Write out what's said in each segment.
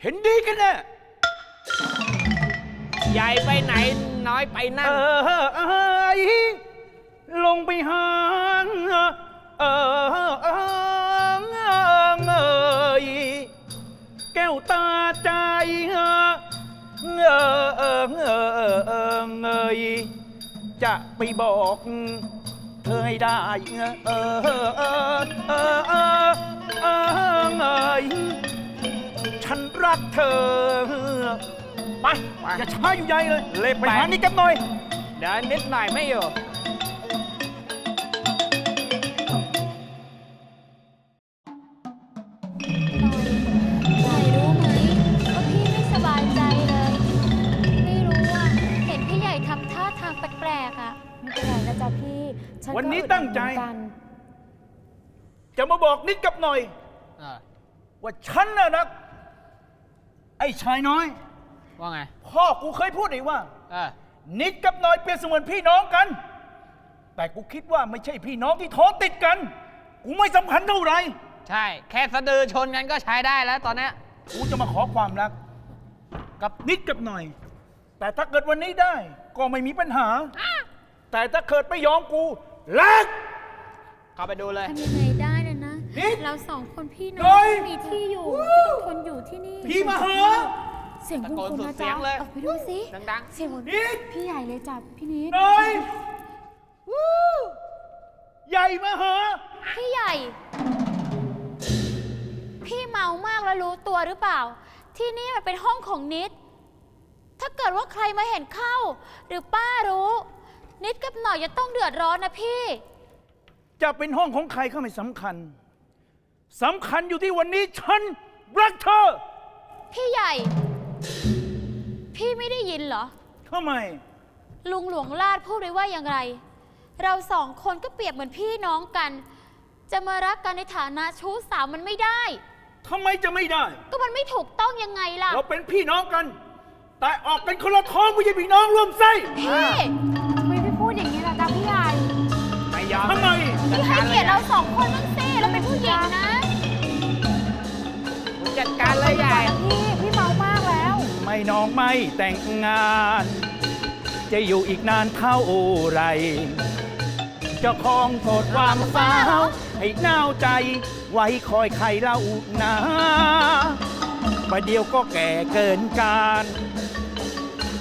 เห็นดีกันแน่ใหญ่ไปไหนน้อยไปนั่น เออเอยลงไปหาเออเออเอยแก้วตาใจเออเออเออเออเออเอยจะไปบอก เธอให้ได้เออเออเออเออเออเออเอย ฉันรักเธอไปไป อย่าช้าอยู่ใหญ่เลย เลยไปไปหานี่กันหน่อย เดี๋ยวนิดหน่อยไม่อยู่หน่อยรู้ไหมว่าพี่ไม่สบายใจเลย ไม่รู้อะ เห็นพี่ใหญ่ทำท่าทางแปลกๆอะ ไม่เป็นไรนะจ๊ะพี่ฉัวันนี้ก็ตั้งใจ เหมือนกันจะมาบอกนิดกับหน่อย ว่าฉันน่ะรัก ไอ้ชายน้อย ว่าไง พ่อกูเคยพูดอีกว่า เออ นิดกับหน่อยเปรียบเสมือนพี่น้องกัน แต่กูคิดว่าไม่ใช่พี่น้องที่ท้องติดกัน กูไม่สำคัญเท่าไหร่ ใช่ แค่สะดือชนกันก็ใช้ได้แล้วตอนเนี้ยกูจะมาขอความรัก กับนิดกับหน่อย แต่ถ้าเกิดวันนี้ได้ก็ไม่มีปัญหา แต่ถ้าเกิดไม่ยอมกูรักเข้าไปดูเลย ทำยังไงได้นะนะนิดเราสองคนพี่น้หน่อองยไม่มีที่อยู่ก็ต้องทน อยู่ที่นี่พี่มาหาเสียงตะคุณโกนคุณสุดนะเสีจ๊ะยงเลยออกไปดูสิดังเสียงเหมือนนิดพี่ใหญ่เลยจ้ะพี่นิดหน่อยวู้ใหญ่มาหาพี่ใหญ่ พี่เมามากแล้วรู้ตัวหรือเปล่า ที่นี่มันเป็นห้องของนิด ถ้าเกิดว่าใครมาเห็นเข้า หรือป้ารู้ นิดกับหน่อยจะต้องเดือดร้อนนะพี่ จะเป็นห้องของใครก็ไม่สำคัญสำคัญอยู่ที่วันนี้ฉัน รักเธอพี่ใหญ่ พี่ไม่ได้ยินเหรอ ทำไม ลุงหลวงลาดพูดไว้ว่าอย่างไร เราสองคนก็เปรียบเหมือนพี่น้องกัน จะมารักกันในฐานะชู้สาวมันไม่ได้ ทำไมจะไม่ได้ ก็มันไม่ถูกต้องยังไงล่ะ เราเป็นพี่น้องกัน แต่ออกกันคนละท้องไม่ใช่พี่น้องร่วมไส้พี่ ทำไมพี่พูดอย่างนี้ล่ะจ๊ะพี่ใหญ่ๆไม่ยอมทำไม พี่ให้เกียรติเราสองคนบ้างสิเราเป็นผู้หญิงนะ จัดการเลยใหญ่ พี่พี่เมามากแล้ว ไม่น้องไม่แต่งงาน จะอยู่อีกนานเท่าไรเจ้าของโทษความสาว ให้หนาวใจ ไว้คอยใครเล่านาประเดี๋ยวก็แก่เกินการ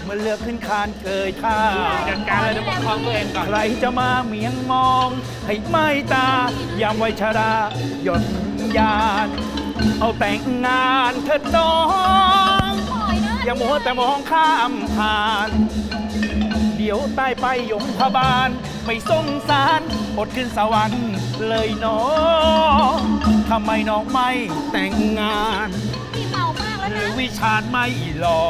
เมื่อเลือกขึ้นคานเกยท่า จัดการเลยเดี๋ยวปกครองตัวเองก่อน ใครจะมาเมียงมอง ให้ไม่ตา ยามวัยชรา หยดยาน เอาแต่งงานเถิดน้อง ปล่อยนะอย่ามัวแต่มองข้ามผ่าน เดี๋ยวตายไปยมพบาล ไม่สงสารอดขึ้นสวรรค์เลยน้องทำไมน้องไม่แต่งงาน พี่เมามากแล้วหรือนะวิชาญไม่หล่อ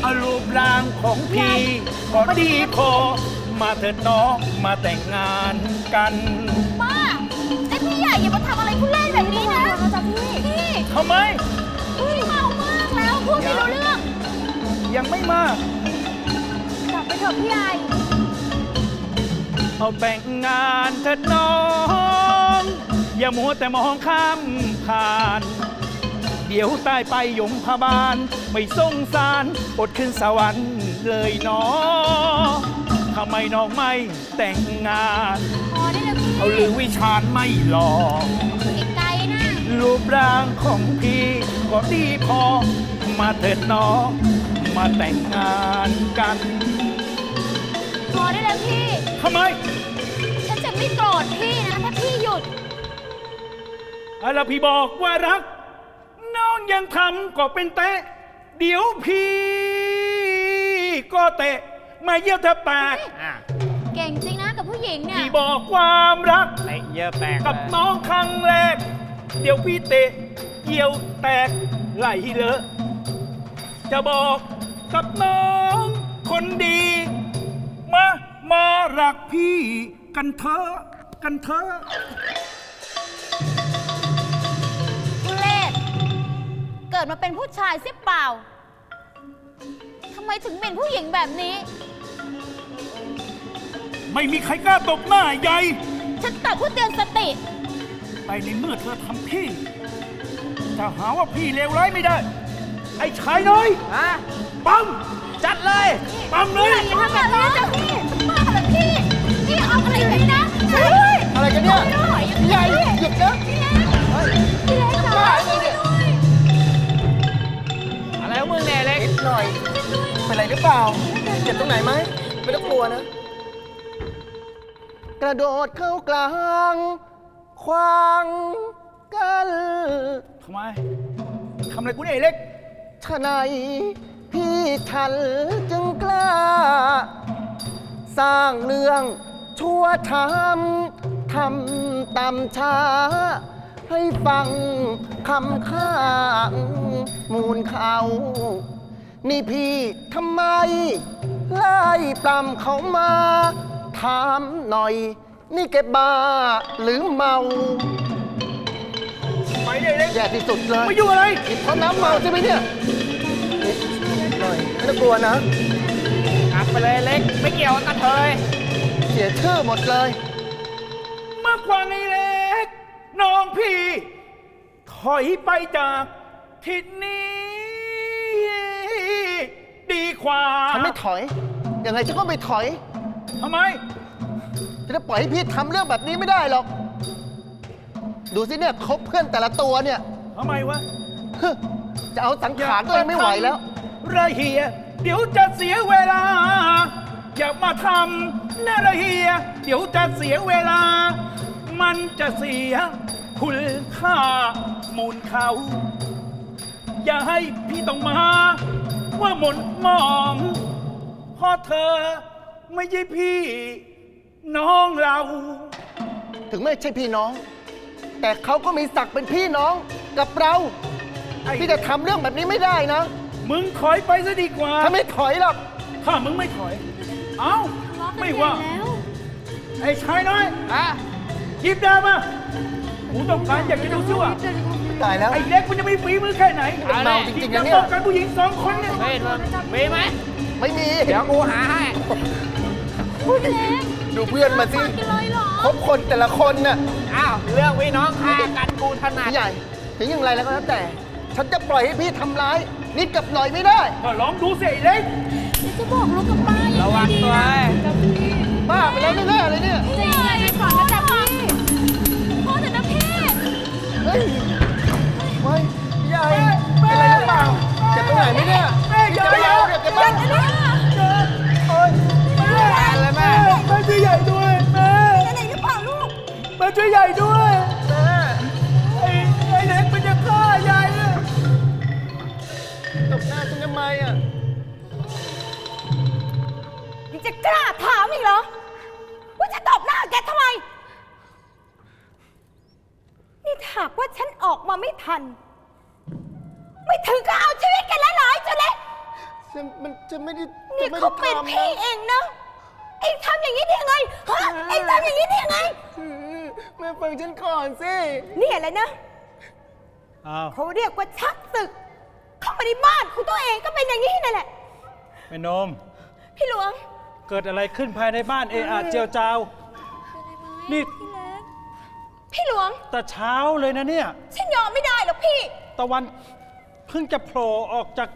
เอารูปร่างของพี่ก็ดีพอมาเถิดน้องมาแต่งงานกันป้าไอ พี่ทำไมพี่เมามากแล้วพูดไม่รู้เรื่องยังไม่มาก กลับไปเถอะพี่ใหญ่เอาแต่งงานเถิดน้อง อย่ามัวแต่มองข้ามผ่าน เดี๋ยวตายไปยมพบาล ไม่สงสารอดขึ้นสวรรค์เลยน้องทำไมน้องไม่แต่งงาน พอได้แล้วพี่เอาหรือวิชาญไม่หล่ออีกไกลนะ รูปร่างของพี่ก็ดีพอ มาเถิดน้อง มาแต่งงานกันพอได้แล้วพี่ ทำไมฉันจะไม่โกรธพี่นะ ถ้าพี่หยุด อะไรพี่บอกว่ารัก น้องยังทำก็เป็นเตะ เดี๋ยวพี่ก็เตะ มาเยี่ยวแทบแตกอะเก่งจริงนะกับผู้หญิงเนี่ยพี่บอกความรัก เตะเยอะแตกกับเลยน้องครั้งแรก เดี๋ยวพี่เตะเยี่ยวแตกไหลเลอะ จะบอกกับน้องคนดี มา มารักพี่กันเถอะกันเถอะทุเลศเกิดมาเป็นผู้ชายเสียเปล่า ทำไมถึงเป็นผู้หญิงแบบนี้ ไม่มีใครกล้าตบหน้าใหญ่ ฉันตัดผู้เตือนสติ แต่ในเมื่อเธอทำพี่ถ้าหาว่าพี่เลวร้ายไม่ได้ ไอ้ชายน้อยฮะปั๊มจัดเลยปั๊มเลยอย่าทำแบบนี้นะพี่บ้าเหรอพี่พี่เอาอะไรไปนะช่วยด้วยอะไรกันเนี่ยช่วยด้วยพี่ใหญ่หยุดนะพี่เล็กพี่เล็กจ๋าช่วยด้วยอะไรของมึงเนี่ยเล็กนิดหน่อยเป็นไรหรือเปล่าเจ็บตรงไหนไหมไม่ต้องกลัวนะ กระโดดเข้ากลาง ควางกันทำไมทำอะไรกูเนี่ยไอ้เล็ก ทนายพี่ทันจึงกล้า สร้างเรื่องชั่วทำทำตำช้า ให้ฟังคำข้างมูลเขา นี่พี่ทำไม ไล่ปลำเขามา ถามหน่อย นี่แกบ้าหรือเมาไปเนี่ยไอ้เล็กแย่ที่สุดเลยไม่ยุ่งอะไรกินเพราะน้ำเมาใช่ไหมเนี่ยนิดหน่อยไม่ต้องกลัวนะอับไปเลยเล็ก ไม่เกี่ยวกับกระเทยเสียชื่อหมดเลยมากกว่าไอ้เล็ก น้องพี่ ถอยไปจากทิศนี้ ดีกว่าฉันไม่ถอย ยังไงฉันก็ไม่ถอย ทำไม จะได้ปล่อยให้พี่ทำเรื่องแบบนี้ไม่ได้หรอก ดูสิเนี่ยคบเพื่อนแต่ละตัวเนี่ยทำไมวะฮึจะเอาสังขารตัวเองไม่ไหวแล้ว ระเฮีย เดี๋ยวจะเสียเวลา อย่ามาทำนะระเฮีย เดี๋ยวจะเสียเวลา มันจะเสีย คุณค่ามูลเขา อย่าให้พี่ต้องมา ว่าหมนหมองเพราะเธอไม่ใช่พี่ น้องเรา ถึงไม่ใช่พี่น้อง แต่เขาก็มีศักดิ์เป็นพี่น้องกับเรา ไอ้ พี่จะทำเรื่องแบบนี้ไม่ได้นะมึงถอยไปซะดีกว่าถ้าไม่ถอยหรอก ถ้ามึงไม่ถอย เอ้าไม่ว่าไอ้ชายน้อยฮะหยิบดาบมากูต้องการอยากจะดูซิว่า ตายแล้ว ไอ้เล็กมันจะมีฝีมือแค่ไหนเอาเลยจริงๆจะนะเนี่ยป้องกันผู้หญิงสองคนเนี่ย เฮ้ยมึงมีไหมไม่มี เดี๋ยวกูหาให้ดู เพื่อนมาสิกันเลยเหรอคบคนแต่ละคนน่ะอ้าวเรื่องพี่น้องฆ่ากันกูถนัดพี่ใหญ่ถึงอย่างไรแล้วก็แล้วแต่ ฉันจะปล่อยให้พี่ทำร้าย นิดกับหน่อยไม่ได้ ก็ลองดูสิไอ้เล็กจะบอกลูกกับป้ายังระวังตัวเอ้ยบ้าไปแล้วแน่ๆเลยเนี่ยพี่ใหญ่ไปก่อนนะจ๊ะพี่พ่อแต่นะพี่เฮ้ยเฮ้ยพี่ใหญ่เป็นอะไรหรือเปล่าเจ็บตรงไหนไหมเนี่ยแม่อย่าพี่อย่าจะเจ็บบ้างโแม่แม่ช่วยใหญ่ด้วยแม่อะไรหรือเปล่าลูก แม่ช่วยใหญ่ด้วยแม่ไอ้ไอ้เล็กมันจะฆ่าใหญ่อะตบหน้าฉันทำไมอะยังจะกล้าถามอีกเหรอ ว่าจะตบหน้าแกทำไม นี่ถ้าหากว่าฉันออกมาไม่ทัน ไม่ถึงก็เอาชีวิตแกันแล้วเหรอไอ้เจ้าเล็ก ฉันมันจะไม่ได้นี่จะไม่เขาได้เป็นทำพี่นะเองนะเองทำอย่างนี้ได้ยังไงฮะเองทำอย่างนี้ได้ยังไง แม่ฟังฉันก่อนสินี่อะไรนะ อ้าวเขาเรียกว่าชักศึก เข้ามาในบ้านของตัวเองก็เป็นอย่างนี้นั่นแหละ แม่นม พี่หลวง เกิดอะไรขึ้นภายในบ้านเออาเจียวจาว นี่พี่หลวง แต่เช้าเลยนะเนี่ย ฉันยอมไม่ได้หรอกพี่ ตะวันเพิ่งจะโผล่ออกจาก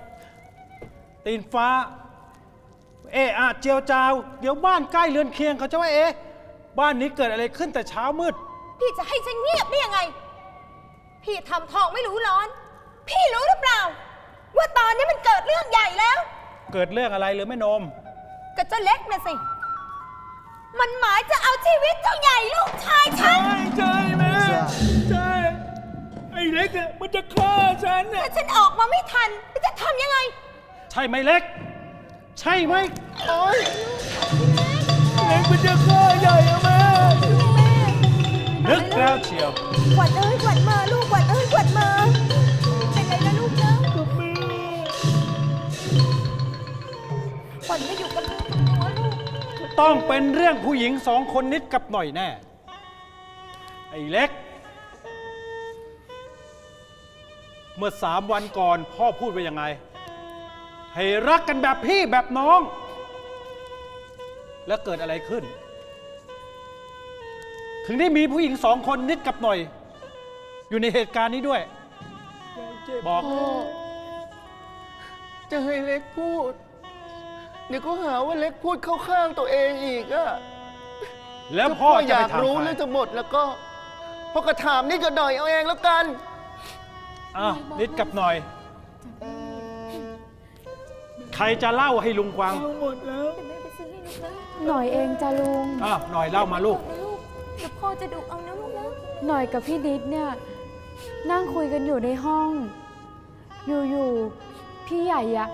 ตีนฟ้า เอะอะเจียวจาว เดี๋ยวบ้านใกล้เรือนเคียงเขาจะว่าเอ๊ะบ้านนี้เกิดอะไรขึ้นแต่เช้ามืด พี่จะให้ฉันเงียบได้ยังไง พี่ทำทองไม่รู้ร้อน พี่รู้หรือเปล่า ว่าตอนนี้มันเกิดเรื่องใหญ่แล้ว เกิดเรื่องอะไรหรือแม่นมกับเจ้าเล็กน่ะสิ มันหมายจะเอาชีวิตเจ้าใหญ่ลูกชายฉัน ใช่แม่ใช่ไอ้เล็กอะมันจะฆ่าฉันน่ะถ้าฉันออกมาไม่ทัน จะทำยังไง ใช่ไหมเล็ก ใช่ไหมโอ๊ยเล็กมันจะฆ่าใหญ่อะแม่นึกแล้วเชียวขวัญเอ้ยขวัญมาลูกขวัญเอ้ยขวัญมา เป็นไรนะลูกนะกับแม่ขวัญไม่อยู่กับลูกหัวลูกต้องเป็นเรื่องผู้หญิงสองคนนิดกับหน่อยแน่ ไอ้เล็ก เมื่อสามวันก่อนพ่อพูดไว้ยังไง ให้รักกันแบบพี่แบบน้อง แล้วเกิดอะไรขึ้น ถึงได้มีผู้หญิงสองคนนิดกับหน่อย อยู่ในเหตุการณ์นี้ด้วยเจ็บบอก พ่อจะให้เล็กพูด เดี๋ยวก็หาว่าเล็กพูดเข้าข้างตัวเองอีกอะแล้วถ้าพ่ออจะยาไปกถามรู้ใครเรื่องทั้งหมดแล้วก็พ่อก็ถามนี่ก็หน่อยเอาเองแล้วกัน อ้าวนิดกับหน่อยใค รจะเล่าให้ลุงฟังเดี๋ยวแม่ไปซื้อให้ลูกนะหน่อยเองจ้ะลุง อ้าวหน่อยเล่ามาลูกนะลูกเดี๋ยวพ่อจะดุเอานะลูกนะหน่อยกับพี่ดิษเนี่ย นั่งคุยกันอยู่ในห้อง อยู่ๆพี่ใหญ่อะ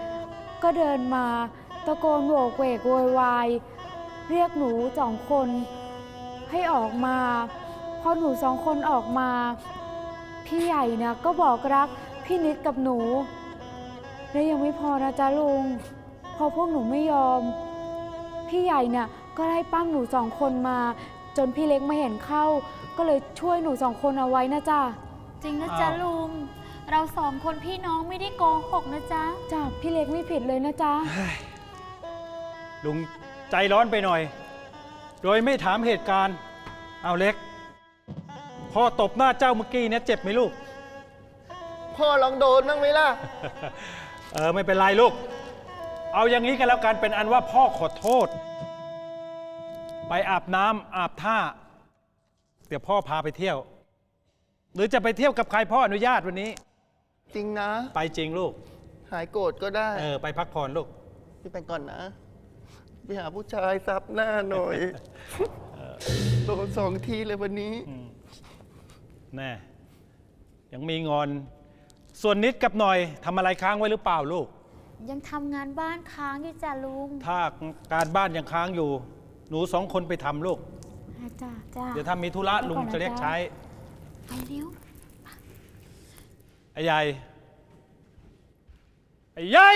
ก็เดินมาตะโกนโวกเวกโวยวายเรียกหนูสองคน ให้ออกมา พอหนูสองคนออกมา พี่ใหญ่เนี่ยก็บอกรักพี่นิดกับหนู และยังไม่พอนะจ๊ะลุง พอพวกหนูไม่ยอม พี่ใหญ่เนี่ยก็ไล่ปั้มหนูสองคนมา จนพี่เล็กมาเห็นเข้า ก็เลยช่วยหนูสองคนเอาไว้นะจ๊ะจริงนะจ๊ะอ้าว ลุง เราสองคนพี่น้องไม่ได้โกหกนะจ๊ะ จ้ะพี่เล็กไม่ผิดเลยนะจ๊ะ ลุงใจร้อนไปหน่อย โดยไม่ถามเหตุการณ์ เอาเล็ก พ่อตบหน้าเจ้าเมื่อกี้เนี่ยเจ็บไหมลูก พ่อลองโดนบ้างไหมล่ะ เออไม่เป็นไรลูก เอาอย่างนี้กันแล้วกันเป็นอันว่าพ่อขอโทษ ไปอาบน้ำอาบท่า เดี๋ยวพ่อพาไปเที่ยว หรือจะไปเที่ยวกับใครพ่ออนุญาตวันนี้ จริงนะ ไปจริงลูก หายโกรธก็ได้ เออไปพักผ่อนลูก พี่ไปก่อนนะไปหาผู้ชายซับหน้าหน่อยโดนสองทีเลยวันนี้ แน่ยังมีงอน ส่วนนิดกับหน่อยทำอะไรค้างไว้หรือเปล่าลูก ยังทำงานบ้านค้างอยู่จ้ะลุงถ้าการบ้านยังค้างอยู่ หนูสองคนไปทำลูกจ้ะจ้ะเดี๋ยวถ้ามีธุระลุงจะเรียกใช้ ไปเร็วไอ้ใหญ่ไอ้ใหญ่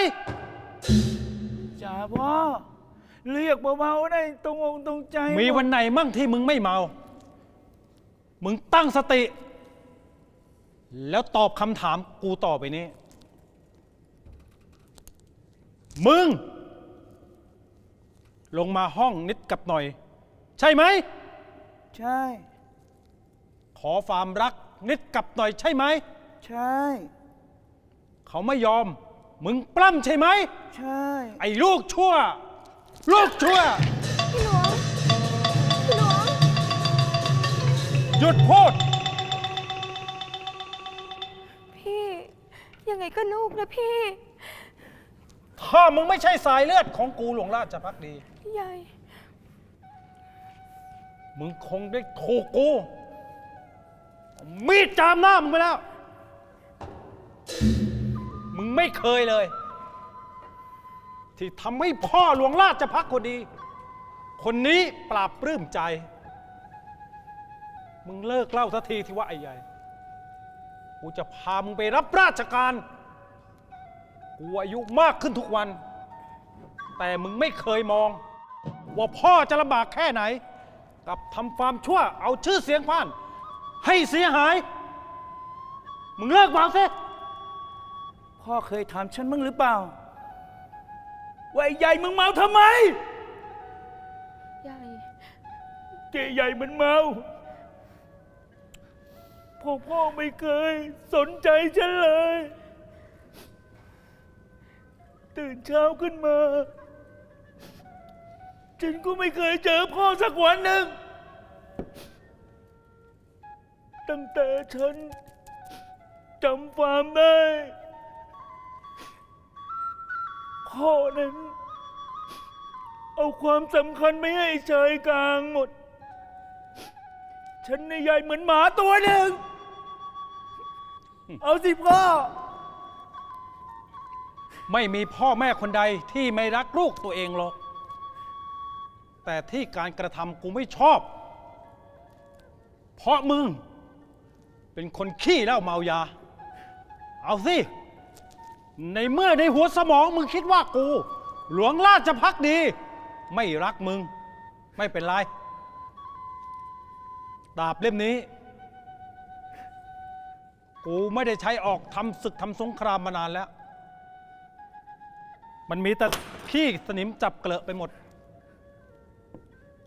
จ้าพ่อ เรียกเบาๆได้ตรงอกตรงใจมีวันไหนมั่งที่มึงไม่เมา มึงตั้งสติ แล้วตอบคำถามกูต่อไปนี้ มึง ลงมาห้องนิดกับหน่อย ใช่ไหม ใช่ ขอความรักนิดกับหน่อยใช่ไหม ใช่ เขาไม่ยอม มึงปล้ำใช่ไหม ใช่ ไอ้ลูกชั่ว ลูกชั่ว พี่หลวง พี่หลวง หยุดพูด ยังไงก็ลูกนะพี่ถ้ามึงไม่ใช่สายเลือดของกูหลวงราชพักดี พี่ใหญ่ มึงคงได้ถูกกูเอามีดจามหน้ามึงไปแล้ว มึงไม่เคยเลย ที่ทำให้พ่อหลวงราชพักคนดี คนนี้ปราบปลื้มใจ มึงเลิกเล่าสักทีที่ว่าไอ้ใหญ่ กูจะพามึงไปรับราชการ กูอายุมากขึ้นทุกวัน แต่มึงไม่เคยมอง ว่าพ่อจะลำบากแค่ไหน กับทำความชั่วเอาชื่อเสียงพ่าน ให้เสียหาย มึงเลิกบอกสิพ่อเคยถามฉันมึงหรือเปล่า ว่าไอ้ใหญ่มึงเมาทำไมใหญ่เจใหญ่มันเมา พ่อพ่อไม่เคย สนใจฉันเลย ตื่นเช้าขึ้นมา ฉันก็ไม่เคยเจอพ่อสักวันหนึ่ง ตั้งแต่ฉันจำความได้ พ่อนั้น เอาความสำคัญไม่ให้ชายกลางหมด ฉันในใหญ่เหมือนหมาตัวหนึ่ง เอาสิพ่อ ไม่มีพ่อแม่คนใดที่ไม่รักลูกตัวเองหรอก แต่ที่การกระทำกูไม่ชอบ เพราะมึง เป็นคนขี้เหล้าเมายา เอาสิ ในเมื่อในหัวสมองมึงคิดว่ากู หลวงราชพักดี ไม่รักมึง ไม่เป็นไร ดาบเล่มนี้ กูไม่ได้ใช้ออกทำศึกทำสงครามมานานแล้ว มันมีแต่ขี้สนิมจับเกลอะไปหมด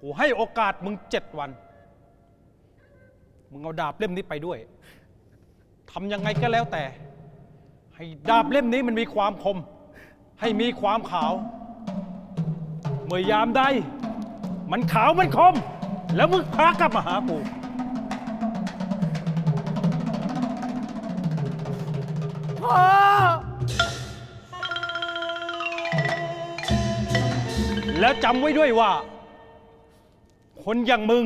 กูให้โอกาสมึงเจ็ดวัน มึงเอาดาบเล่มนี้ไปด้วยทำยังไงก็แล้วแต่ ให้ดาบเล่มนี้มันมีความคม ให้มีความขาว เมื่อยามใดมันขาวมันคม แล้วมึงพากลับมาหากู พ่อ แล้วจำไว้ด้วยว่า คนอย่างมึง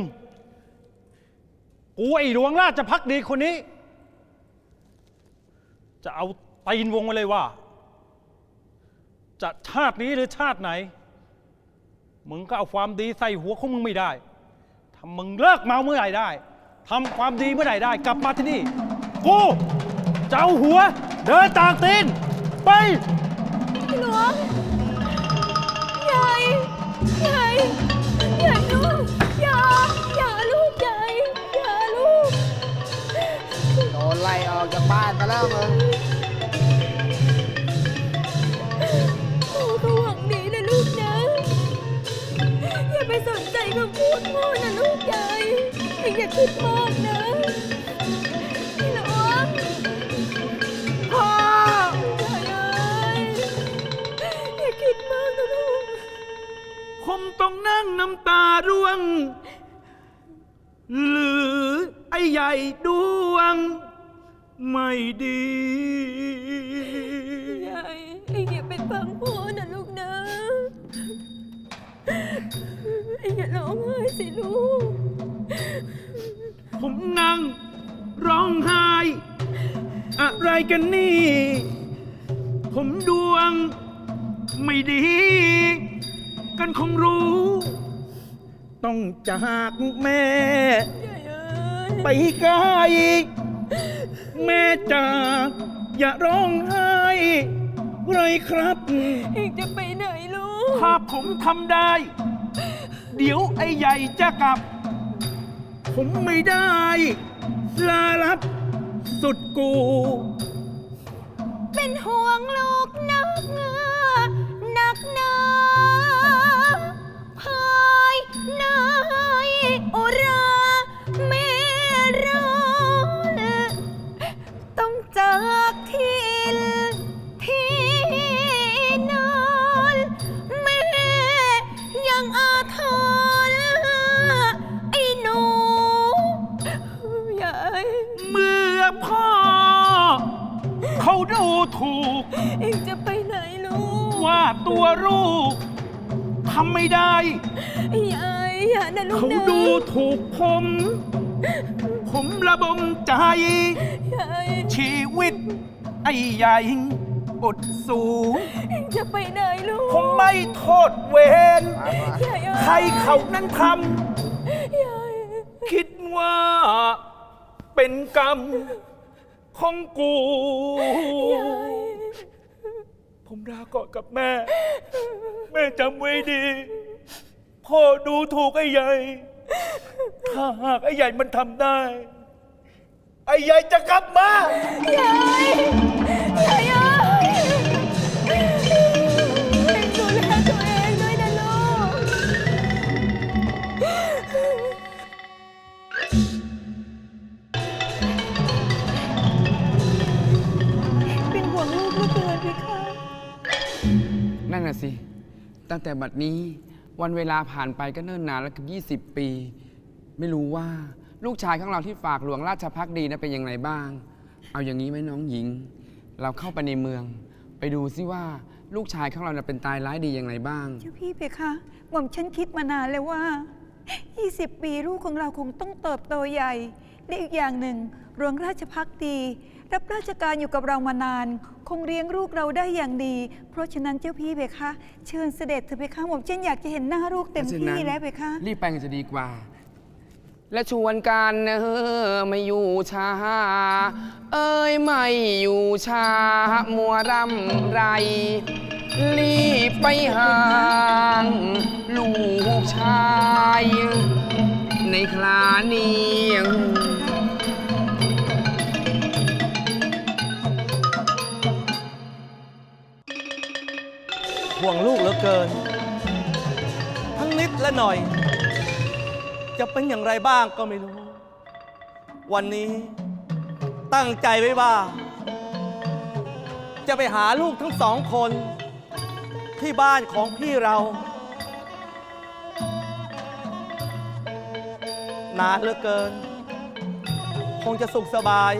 กูไอ้หลวงราชพักดีคนนี้ จะเอาตีนวงไว้เลยว่า จะชาตินี้หรือชาติไหน มึงก็เอาความดีใส่หัวของมึงไม่ได้ถ้ามึงเลิกเมาเมื่อไหร่ได้ทำความดีเมื่อไหร่ได้ กลับมาที่นี่ กูจะเอาหัว เดินตากตีน ไปหลวงใหญ่ใหญ่ใหญ่ลูกอย่าอย่าลูกใหญ่อย่าลูก โดนไล่ออกจากบ้านไปแล้วมึงโอ้เขาหวังดีนะลูกนะ อย่าไปสนใจคำพูดพ่อนะลูกใหญ่เองอย่าคิดมากนะ มต้องนั่งน้ำตาร่วง หรือไอ้ใหญ่ดวง ไม่ดียายเองอย่าไปฟังพ่อนะลูกนะเองอย่าร้องไห้สิลูก ผมนั่ง ร้องไห้ อะไรกันนี่ ผมดวง ไม่ดี กันคงรู้ ต้องจากแม่ยายเอ้ยไปไกลแม่จ๋าอย่าร้องไห้เลยครับ เองจะไปไหนลูก ถ้าผมทำได้ เดี๋ยวไอ้ใหญ่จะกลับ ผมไม่ได้ ลาลับสุดกู เป็นห่วงลูกนัก ดูถูก เองจะไปไหนลูกว่าตัวลูกทำไม่ได้ยายอย่านะลูกเขานะดูถูกผม ผมระบมใจยายชีวิต ไอ้ใหญ่อดสูง เองจะไปไหนลูกผมไม่โทษเวรยายเอ้ยใครเขานั้นทยายำคิดว่าเป็นกรรม ของกูยายผมลาก่อนกับแม่ แม่จำไว้ดี พ่อดูถูกไอ้ใหญ่ ถ้าหากไอ้ใหญ่มันทำได้ ไอ้ใหญ่จะกลับมา ยายยายเสิ ตั้งแต่บัดนี้วันเวลาผ่านไปก็เนิ่นนานแล้วเกือบ20 ปี ไม่รู้ว่าลูกชายของเราที่ฝากหลวงราชพักดีนะเป็นอยังไงบ้าง เอาอย่างนี้ไหมน้องหญิง เราเข้าไปในเมือง ไปดูซิว่าลูกชายของเราน่ะเป็นตายร้ายดีอย่างไรบ้าง เจ้าพี่เพคะหม่อมฉันคิดมานานแล้วว่า 20 ปีลูกของเราคงต้องเติบโตใหญ่ และอีกอย่างหนึ่งหลวงราชพักดี รับราชการอยู่กับเรามานาน คงเลี้ยงลูกเราได้อย่างดี เพราะฉะนั้นเจ้าพี่เพคะ เชิญเสด็จเถอะเพคะหม่อมฉันอยากจะเห็นหน้าลูกเต็มเพราะฉะที่นั้นแล้วเพคะรีบไปกันจะดีกว่า และชวนกันเออไม่อยู่ช้า เอ้ยไม่อยู่ช้า มัวรำไร รีบไปห่างลูกชาย ในคลานี้ ห่วงลูกเหลือเกิน ทั้งนิดและหน่อย จะเป็นอย่างไรบ้างก็ไม่รู้ วันนี้ตั้งใจไว้ว่า จะไปหาลูกทั้งสองคน ที่บ้านของพี่เรา นานเหลือเกิน คงจะสุขสบาย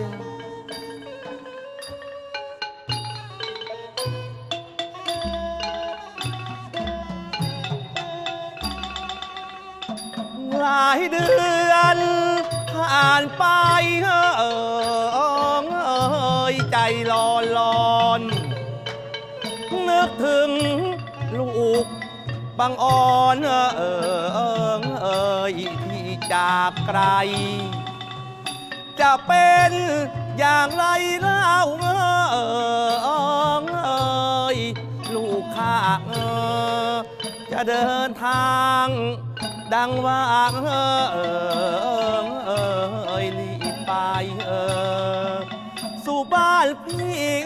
ายเดือนผ่านไปเออเออเอยใจรอนรอน นึกถึงลูกบางอ่อนเออเออเอยที่จากไกล จะเป็นอย่างไรเล่าเออเออเอยลูกข้าเออจะเดินทาง ดังว่าเออเออเออเอยรีบไปเออสู่บ้านพิง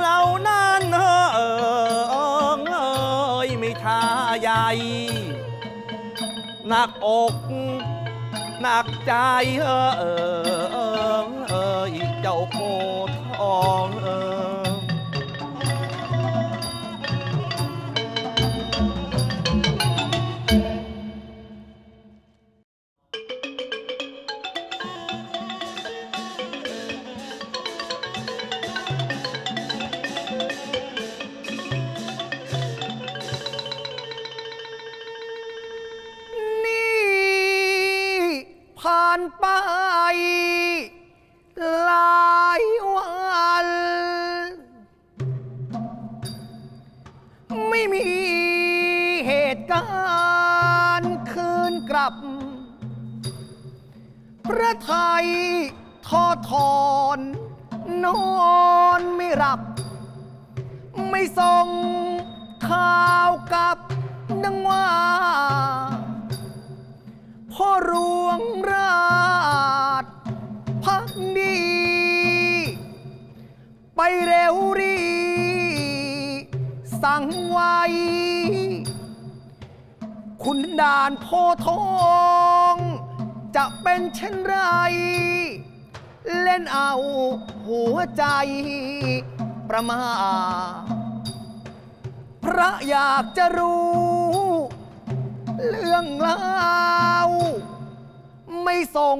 เรานั้นเออเออเอยไม่ท่าใหญ่หนักอกหนักใจเออเออเออเจ้าโพทอง ไป หลายวัน ไม่มีเหตุการณ์คืนกลับ พระไทยทอดถอน นอนไม่หลับ ไม่ส่งข่าวกลับ ดังว่า พ่อหลวงราชพักดี ไปเร็วรี สั่งไว้ คุณด่านโพธิ์ทอง จะเป็นเช่นไร เล่นเอาหัวใจ ประมาทพระอยากจะรู้ เรื่องเล่าวไม่ส่ง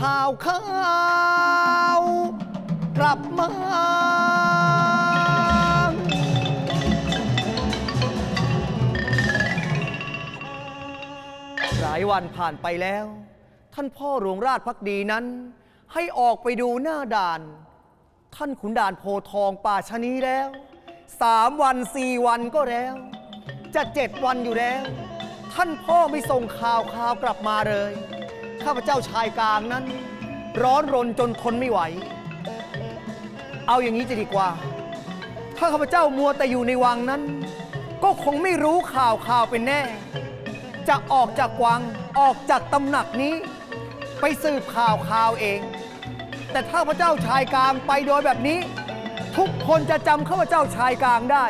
ข่าวข่าวกลับมา หลายวันผ่านไปแล้ว ท่านพ่อหลวงราชพักดีนั้น ให้ออกไปดูหน้าด่าน ท่านขุนด่านโพทองป่าชะนี้แล้วสามวันสี่วันก็แล้ว จะเจ็ดวันอยู่แล้ว ท่านพ่อไม่ส่งข่าวข่าวกลับมาเลย ข้าพเจ้าชายกลางนั้น ร้อนรนจนทนไม่ไหว เอาอย่างนี้จะดีกว่า ถ้าข้าพเจ้ามัวแต่อยู่ในวังนั้น ก็คงไม่รู้ข่าวข่าวเป็นแน่ จะออกจากวังออกจากตำหนักนี้ ไปสืบข่าวข่าวเอง แต่ถ้าพระเจ้าชายกลางไปโดยแบบนี้ ทุกคนจะจำข้าพเจ้าชายกลางได้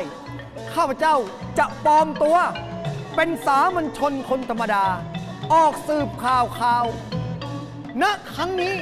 ข้าพเจ้าจะปลอมตัว เป็นสามัญชนคนธรรมดา ออกสืบข่าวข่าวณครั้งนี้